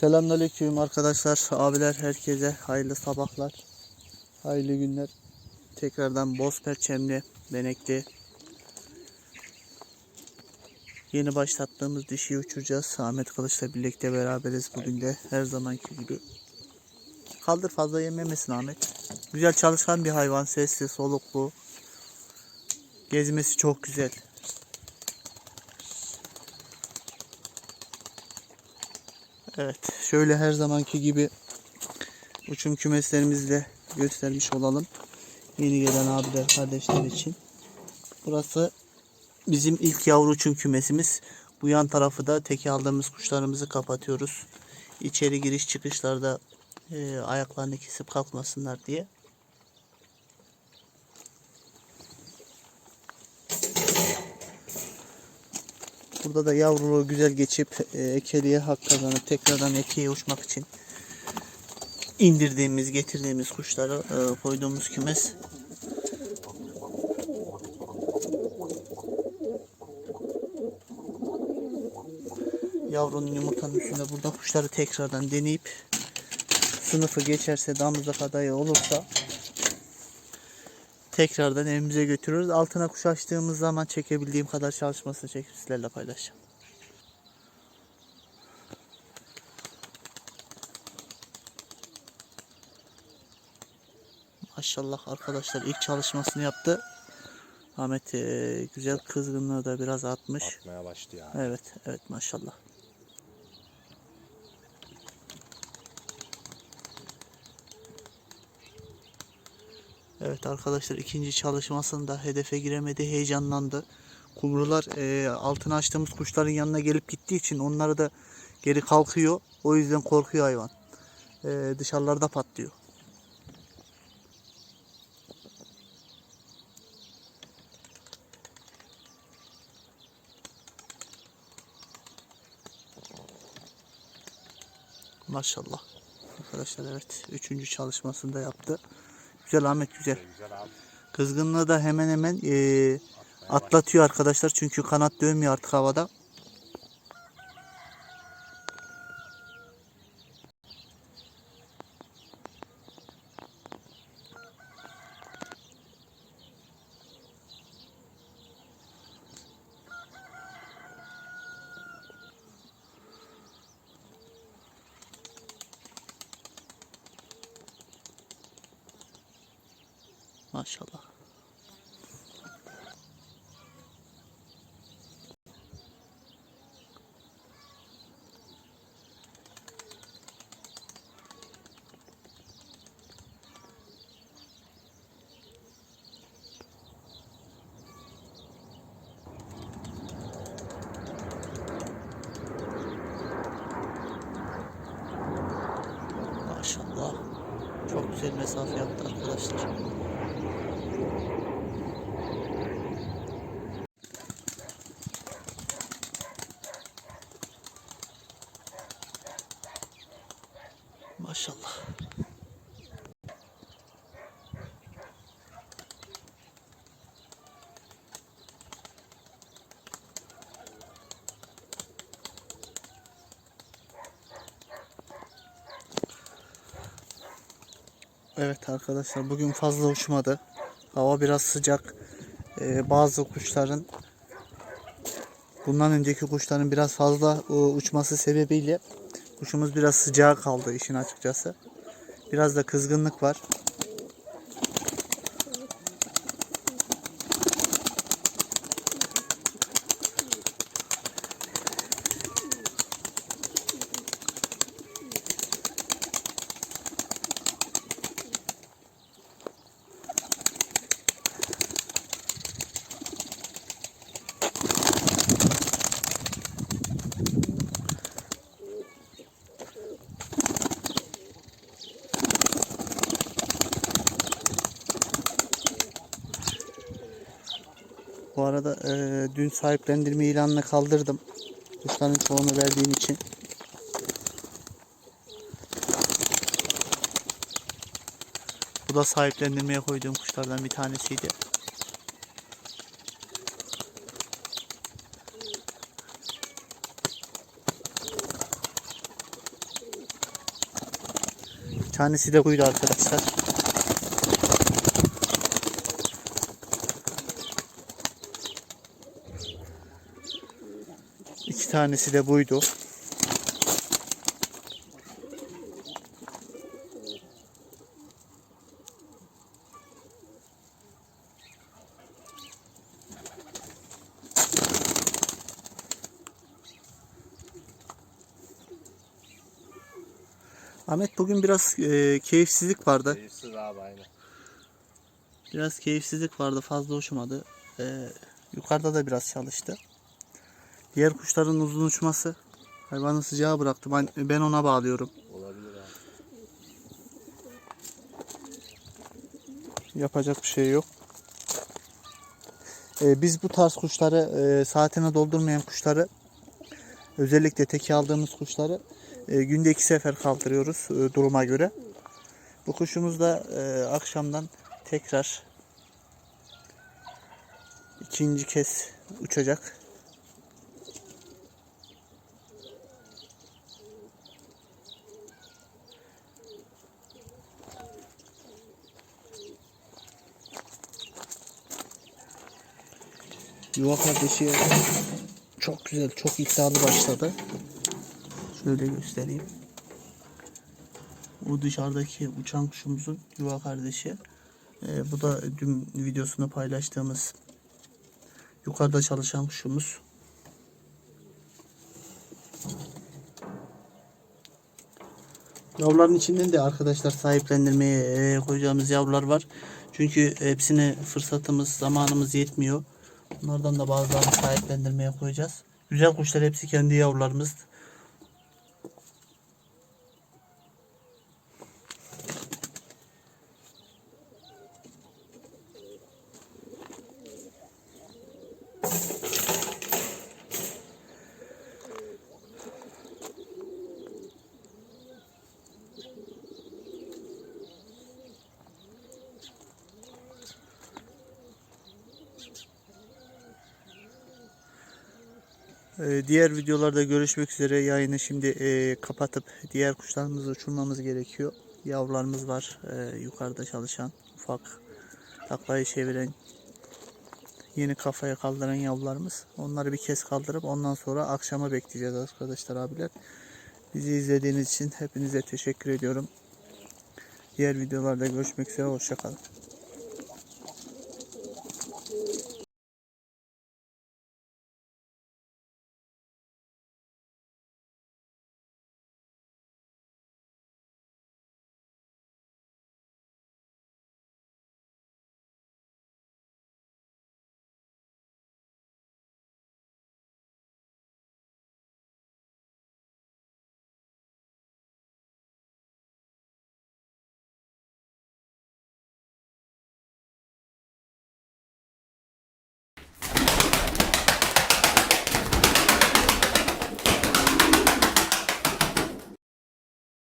Selamünaleyküm arkadaşlar, abiler, herkese hayırlı sabahlar, hayırlı günler. Tekrardan boz perçemli, benekli. Yeni başlattığımız dişiyi uçuracağız. Ahmet Kılıç'la birlikte beraberiz bugün de her zamanki gibi. Kaldır fazla yememesin Ahmet. Güzel çalışkan bir hayvan, sesli, soluklu. Gezmesi çok güzel. Evet, şöyle her zamanki gibi uçum kümeslerimizle göstermiş olalım. Yeni gelen abiler, kardeşler için. Burası bizim ilk yavru uçum kümesimiz. Bu yan tarafı da teke aldığımız kuşlarımızı kapatıyoruz. İçeri giriş çıkışlarda e, ayaklarını kesip kalkmasınlar diye. Burada da yavruluğu güzel geçip e, ekeliğe hak kazanıp tekrardan ekeye uçmak için indirdiğimiz, getirdiğimiz kuşları e, koyduğumuz kümes. Yavrunun yumurtanın üstünde burada kuşları tekrardan deneyip sınıfı geçerse damızlık adayı olursa tekrardan evimize götürürüz. Altına kuş açtığımız zaman çekebildiğim kadar çalışmasını çekip sizlerle paylaşacağım. Maşallah arkadaşlar ilk çalışmasını yaptı. Ahmet eee, güzel kızgınlığı da biraz atmış. Atmaya başladı yani. Evet, evet maşallah. Evet arkadaşlar ikinci çalışmasında hedefe giremedi, heyecanlandı. Kumrular eee, altına açtığımız kuşların yanına gelip gittiği için onları da geri kalkıyor. O yüzden korkuyor hayvan. Eee, dışarılarda patlıyor. Maşallah. Arkadaşlar evet. Üçüncü çalışmasını da yaptı. Güzel Ahmet güzel. Güzel abi. Kızgınlığı da hemen hemen eee, atlatıyor arkadaşlar. Çünkü kanat dönmüyor artık havada. Maşallah. Maşallah. Çok güzel mesafe yaptı arkadaşlar. Maşallah. Evet arkadaşlar bugün fazla uçmadı. Hava biraz sıcak. Ee, bazı kuşların bundan önceki kuşların biraz fazla e, uçması sebebiyle kuşumuz biraz sıcağa kaldı işin açıkçası. Biraz da kızgınlık var. Arada e, dün sahiplendirme ilanını kaldırdım. Kuşların çoğunu verdiğim için. Bu da sahiplendirmeye koyduğum kuşlardan bir tanesiydi. tanesi de buydu arkadaşlar. Tanesi de buydu. Ahmet bugün biraz e, keyifsizlik vardı. Keyifsiz abi aynen. Biraz keyifsizlik vardı. Fazla hoşumadı. Ee, yukarıda da biraz çalıştı. Diğer kuşların uzun uçması hayvanı sıcağı bıraktı. Ben, ben ona bağlıyorum. Olabilir abi. Yapacak bir şey yok. Ee, biz bu tarz kuşları e, saatine doldurmayan kuşları özellikle teki aldığımız kuşları e, günde iki sefer kaldırıyoruz e, duruma göre. Bu kuşumuz da e, akşamdan tekrar ikinci kez uçacak. Yuva kardeşi çok güzel, çok iddialı başladı. Şöyle göstereyim. Bu dışarıdaki uçan kuşumuzun yuva kardeşi. Ee, bu da dün videosunu paylaştığımız yukarıda çalışan kuşumuz. Yavruların içinden de arkadaşlar sahiplendirmeye e, koyacağımız yavrular var. Çünkü hepsine fırsatımız, zamanımız yetmiyor. Bunlardan da bazılarını sahiplendirmeye koyacağız. Güzel kuşlar hepsi kendi yavrularımız. Diğer videolarda görüşmek üzere. Yayını şimdi e, kapatıp diğer kuşlarımızı uçurmamız gerekiyor. Yavrularımız var e, yukarıda çalışan ufak taklayı çeviren yeni kafaya kaldıran yavrularımız. Onları bir kez kaldırıp ondan sonra akşama bekleyeceğiz arkadaşlar abiler. Bizi izlediğiniz için hepinize teşekkür ediyorum. Diğer videolarda görüşmek üzere. Hoşçakalın.